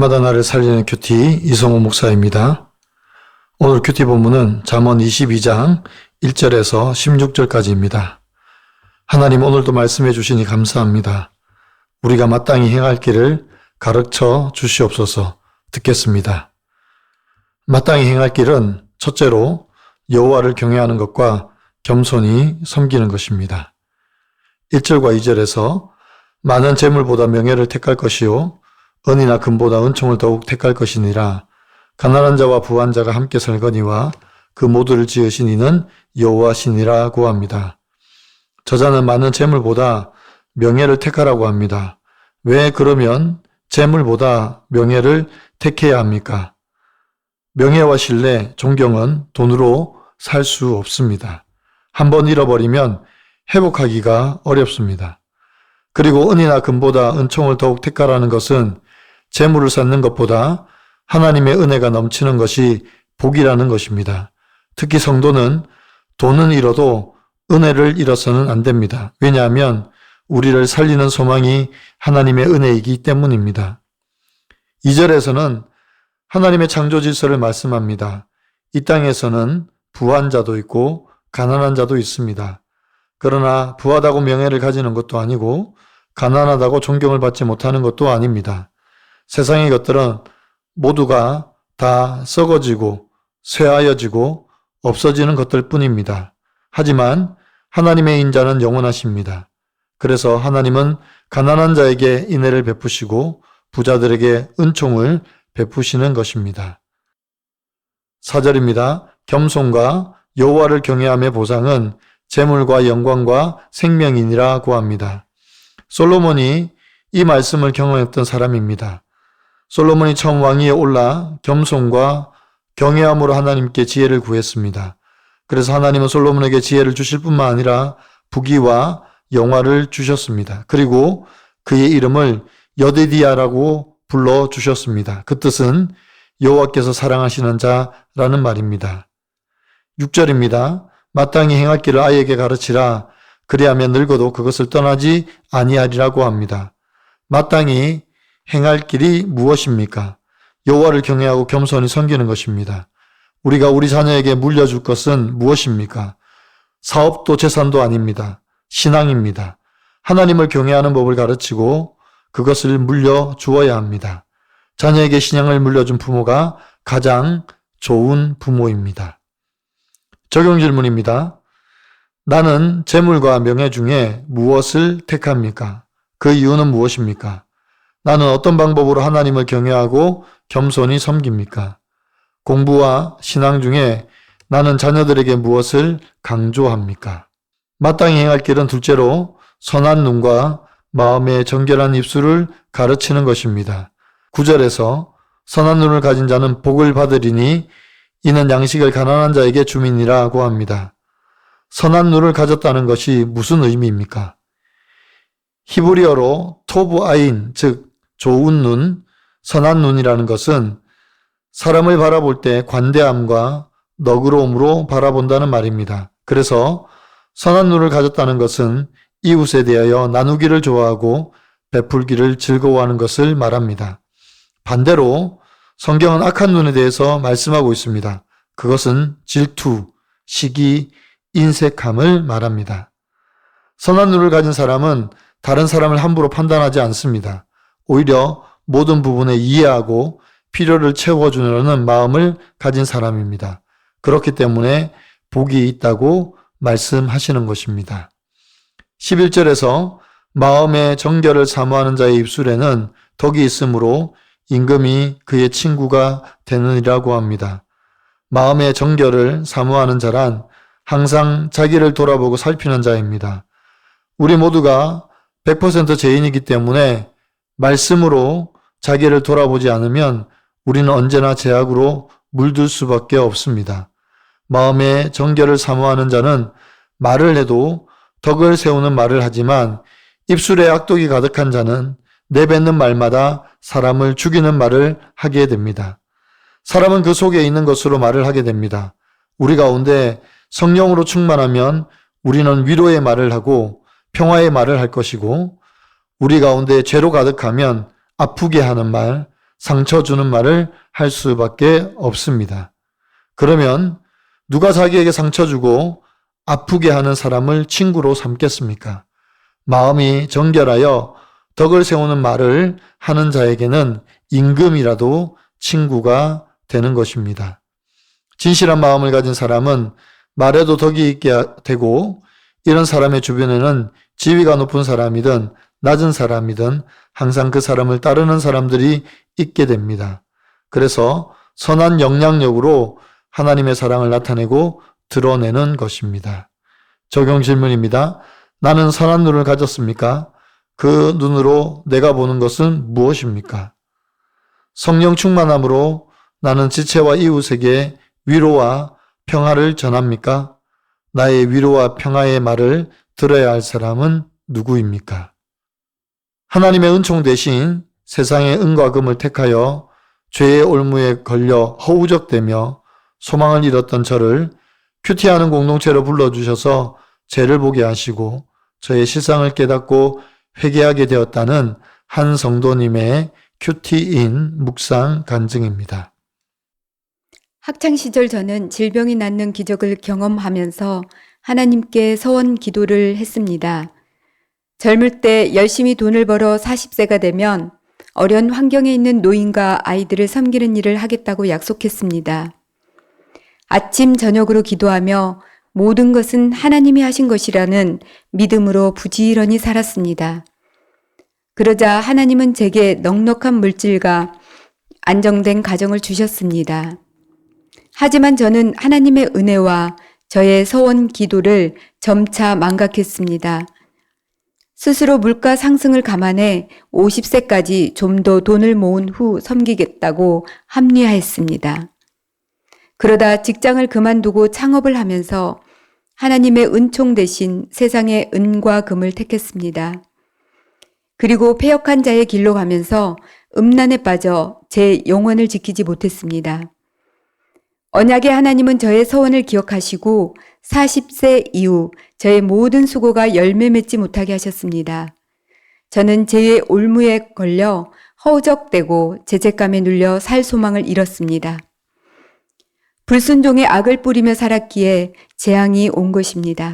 날마다 나를 살리는 큐티 이성호 목사입니다. 오늘 큐티 본문은 잠언 22장 1절에서 16절까지입니다. 하나님 오늘도 말씀해 주시니 감사합니다. 우리가 마땅히 행할 길을 가르쳐 주시옵소서 듣겠습니다. 마땅히 행할 길은 첫째로 여호와를 경외하는 것과 겸손히 섬기는 것입니다. 1절과 2절에서 많은 재물보다 명예를 택할 것이요 은이나 금보다 은총을 더욱 택할 것이니라 가난한 자와 부한 자가 함께 살거니와 그 모두를 지으신 이는 여호와시니라고 합니다. 저자는 많은 재물보다 명예를 택하라고 합니다. 왜 그러면 재물보다 명예를 택해야 합니까? 명예와 신뢰, 존경은 돈으로 살 수 없습니다. 한번 잃어버리면 회복하기가 어렵습니다. 그리고 은이나 금보다 은총을 더욱 택하라는 것은 재물을 쌓는 것보다 하나님의 은혜가 넘치는 것이 복이라는 것입니다. 특히 성도는 돈은 잃어도 은혜를 잃어서는 안 됩니다. 왜냐하면 우리를 살리는 소망이 하나님의 은혜이기 때문입니다. 2절에서는 하나님의 창조 질서를 말씀합니다. 이 땅에서는 부한 자도 있고 가난한 자도 있습니다. 그러나 부하다고 명예를 가지는 것도 아니고 가난하다고 존경을 받지 못하는 것도 아닙니다. 세상의 것들은 모두가 다 썩어지고 쇠하여지고 없어지는 것들 뿐입니다. 하지만 하나님의 인자는 영원하십니다. 그래서 하나님은 가난한 자에게 인애를 베푸시고 부자들에게 은총을 베푸시는 것입니다. 4절입니다. 겸손과 여호와를 경외함의 보상은 재물과 영광과 생명이니라 고 합니다. 솔로몬이 이 말씀을 경험했던 사람입니다. 솔로몬이 처음 왕위에 올라 겸손과 경외함으로 하나님께 지혜를 구했습니다. 그래서 하나님은 솔로몬에게 지혜를 주실 뿐만 아니라 부귀와 영화를 주셨습니다. 그리고 그의 이름을 여데디아라고 불러 주셨습니다. 그 뜻은 여호와께서 사랑하시는 자라는 말입니다. 6절입니다. 마땅히 길을 아이에게 가르치라. 그리하면 늙어도 그것을 떠나지 아니하리라고 합니다. 마땅히 행할 길이 무엇입니까? 여호와를 경외하고 겸손히 섬기는 것입니다. 우리가 우리 자녀에게 물려줄 것은 무엇입니까? 사업도 재산도 아닙니다. 신앙입니다. 하나님을 경외하는 법을 가르치고 그것을 물려 주어야 합니다. 자녀에게 신앙을 물려준 부모가 가장 좋은 부모입니다. 적용 질문입니다. 나는 재물과 명예 중에 무엇을 택합니까? 그 이유는 무엇입니까? 나는 어떤 방법으로 하나님을 경외하고 겸손히 섬깁니까? 공부와 신앙 중에 나는 자녀들에게 무엇을 강조합니까? 마땅히 행할 길은 둘째로 선한 눈과 마음의 정결한 입술을 가르치는 것입니다. 9절에서 선한 눈을 가진 자는 복을 받으리니 이는 양식을 가난한 자에게 주민이라고 합니다. 선한 눈을 가졌다는 것이 무슨 의미입니까? 히브리어로 토브 아인, 즉 좋은 눈, 선한 눈이라는 것은 사람을 바라볼 때 관대함과 너그러움으로 바라본다는 말입니다. 그래서 선한 눈을 가졌다는 것은 이웃에 대하여 나누기를 좋아하고 베풀기를 즐거워하는 것을 말합니다. 반대로 성경은 악한 눈에 대해서 말씀하고 있습니다. 그것은 질투, 시기, 인색함을 말합니다. 선한 눈을 가진 사람은 다른 사람을 함부로 판단하지 않습니다. 오히려 모든 부분에 이해하고 필요를 채워주려는 마음을 가진 사람입니다. 그렇기 때문에 복이 있다고 말씀하시는 것입니다. 11절에서 마음의 정결을 사모하는 자의 입술에는 덕이 있으므로 임금이 그의 친구가 되느니라고 합니다. 마음의 정결을 사모하는 자란 항상 자기를 돌아보고 살피는 자입니다. 우리 모두가 100% 죄인이기 때문에 말씀으로 자기를 돌아보지 않으면 우리는 언제나 제약으로 물들 수밖에 없습니다. 마음의 정결을 사모하는 자는 말을 해도 덕을 세우는 말을 하지만 입술에 악독이 가득한 자는 내뱉는 말마다 사람을 죽이는 말을 하게 됩니다. 사람은 그 속에 있는 것으로 말을 하게 됩니다. 우리 가운데 성령으로 충만하면 우리는 위로의 말을 하고 평화의 말을 할 것이고 우리 가운데 죄로 가득하면 아프게 하는 말, 상처 주는 말을 할 수밖에 없습니다. 그러면 누가 자기에게 상처 주고 아프게 하는 사람을 친구로 삼겠습니까? 마음이 정결하여 덕을 세우는 말을 하는 자에게는 임금이라도 친구가 되는 것입니다. 진실한 마음을 가진 사람은 말에도 덕이 있게 되고 이런 사람의 주변에는 지위가 높은 사람이든 낮은 사람이든 항상 그 사람을 따르는 사람들이 있게 됩니다. 그래서 선한 영향력으로 하나님의 사랑을 나타내고 드러내는 것입니다. 적용 질문입니다. 나는 선한 눈을 가졌습니까? 그 눈으로 내가 보는 것은 무엇입니까? 성령 충만함으로 나는 지체와 이웃에게 위로와 평화를 전합니까? 나의 위로와 평화의 말을 들어야 할 사람은 누구입니까? 하나님의 은총 대신 세상의 은과 금을 택하여 죄의 올무에 걸려 허우적대며 소망을 잃었던 저를 큐티하는 공동체로 불러주셔서 죄를 보게 하시고 저의 실상을 깨닫고 회개하게 되었다는 한 성도님의 큐티인 묵상 간증입니다. 학창 시절 저는 질병이 낫는 기적을 경험하면서 하나님께 서원 기도를 했습니다. 젊을 때 열심히 돈을 벌어 40세가 되면 어려운 환경에 있는 노인과 아이들을 섬기는 일을 하겠다고 약속했습니다. 아침, 저녁으로 기도하며 모든 것은 하나님이 하신 것이라는 믿음으로 부지런히 살았습니다. 그러자 하나님은 제게 넉넉한 물질과 안정된 가정을 주셨습니다. 하지만 저는 하나님의 은혜와 저의 서원 기도를 점차 망각했습니다. 스스로 물가 상승을 감안해 50세까지 좀 더 돈을 모은 후 섬기겠다고 합리화했습니다. 그러다 직장을 그만두고 창업을 하면서 하나님의 은총 대신 세상의 은과 금을 택했습니다. 그리고 폐역한 자의 길로 가면서 음란에 빠져 제 영혼을 지키지 못했습니다. 언약의 하나님은 저의 서원을 기억하시고 40세 이후 저의 모든 수고가 열매 맺지 못하게 하셨습니다. 저는 죄의 올무에 걸려 허우적대고 죄책감에 눌려 살 소망을 잃었습니다. 불순종의 악을 뿌리며 살았기에 재앙이 온 것입니다.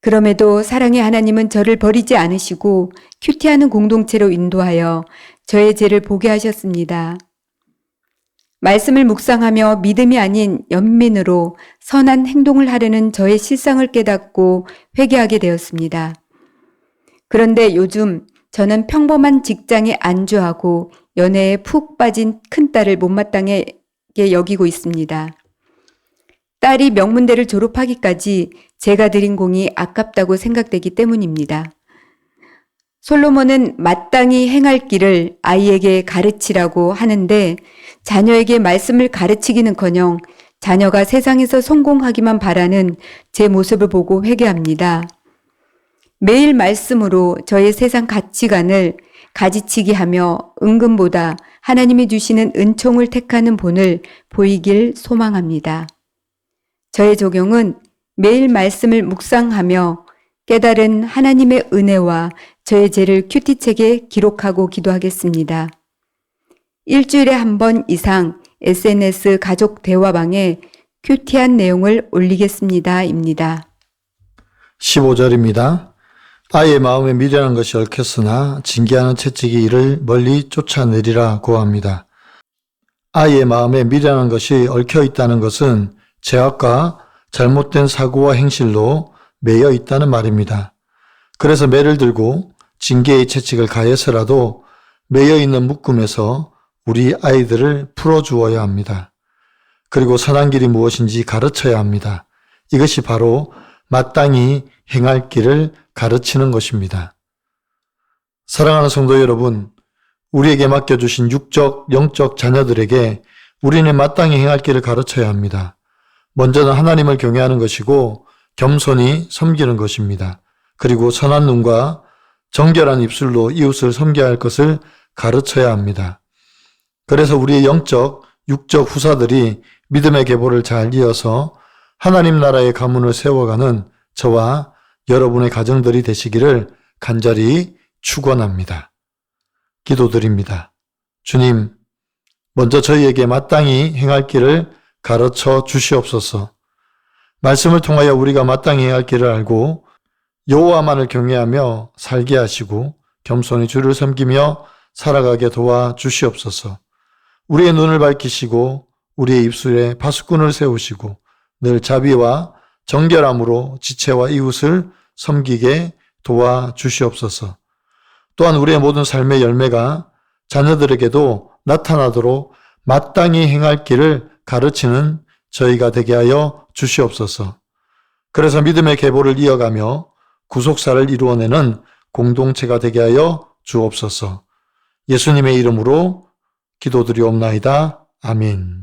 그럼에도 사랑의 하나님은 저를 버리지 않으시고 큐티하는 공동체로 인도하여 저의 죄를 보게 하셨습니다. 말씀을 묵상하며 믿음이 아닌 연민으로 선한 행동을 하려는 저의 실상을 깨닫고 회개하게 되었습니다. 그런데 요즘 저는 평범한 직장에 안주하고 연애에 푹 빠진 큰딸을 못마땅하게 여기고 있습니다. 딸이 명문대를 졸업하기까지 제가 드린 공이 아깝다고 생각되기 때문입니다. 솔로몬은 마땅히 행할 길을 아이에게 가르치라고 하는데 자녀에게 말씀을 가르치기는 커녕 자녀가 세상에서 성공하기만 바라는 제 모습을 보고 회개합니다. 매일 말씀으로 저의 세상 가치관을 가지치기 하며 은근보다 하나님이 주시는 은총을 택하는 본을 보이길 소망합니다. 저의 적용은 매일 말씀을 묵상하며 깨달은 하나님의 은혜와 저의 죄를 큐티책에 기록하고 기도하겠습니다. 일주일에 한 번 이상 SNS 가족 대화방에 큐티한 내용을 올리겠습니다. 입니다. 15절입니다. 아이의 마음에 미련한 것이 얽혔으나 징계하는 채찍이 이를 멀리 쫓아내리라 고합니다. 아이의 마음에 미련한 것이 얽혀 있다는 것은 죄악과 잘못된 사고와 행실로 매여 있다는 말입니다. 그래서 매를 들고 징계의 채찍을 가해서라도 매여 있는 묶음에서 우리 아이들을 풀어주어야 합니다. 그리고 선한 길이 무엇인지 가르쳐야 합니다. 이것이 바로 마땅히 행할 길을 가르치는 것입니다. 사랑하는 성도 여러분, 우리에게 맡겨주신 육적, 영적 자녀들에게 우리는 마땅히 행할 길을 가르쳐야 합니다. 먼저는 하나님을 경외하는 것이고 겸손히 섬기는 것입니다. 그리고 선한 눈과 정결한 입술로 이웃을 섬겨야 할 것을 가르쳐야 합니다. 그래서 우리의 영적, 육적 후사들이 믿음의 계보를 잘 이어서 하나님 나라의 가문을 세워가는 저와 여러분의 가정들이 되시기를 간절히 축원합니다. 기도드립니다. 주님, 먼저 저희에게 마땅히 행할 길을 가르쳐 주시옵소서. 말씀을 통하여 우리가 마땅히 행할 길을 알고 여호와만을 경외하며 살게 하시고 겸손히 주를 섬기며 살아가게 도와 주시옵소서. 우리의 눈을 밝히시고 우리의 입술에 파수꾼을 세우시고 늘 자비와 정결함으로 지체와 이웃을 섬기게 도와 주시옵소서. 또한 우리의 모든 삶의 열매가 자녀들에게도 나타나도록 마땅히 행할 길을 가르치는 저희가 되게 하여 주시옵소서. 그래서 믿음의 계보를 이어가며 구속사를 이루어내는 공동체가 되게 하여 주옵소서. 예수님의 이름으로 기도드리옵나이다. 아멘.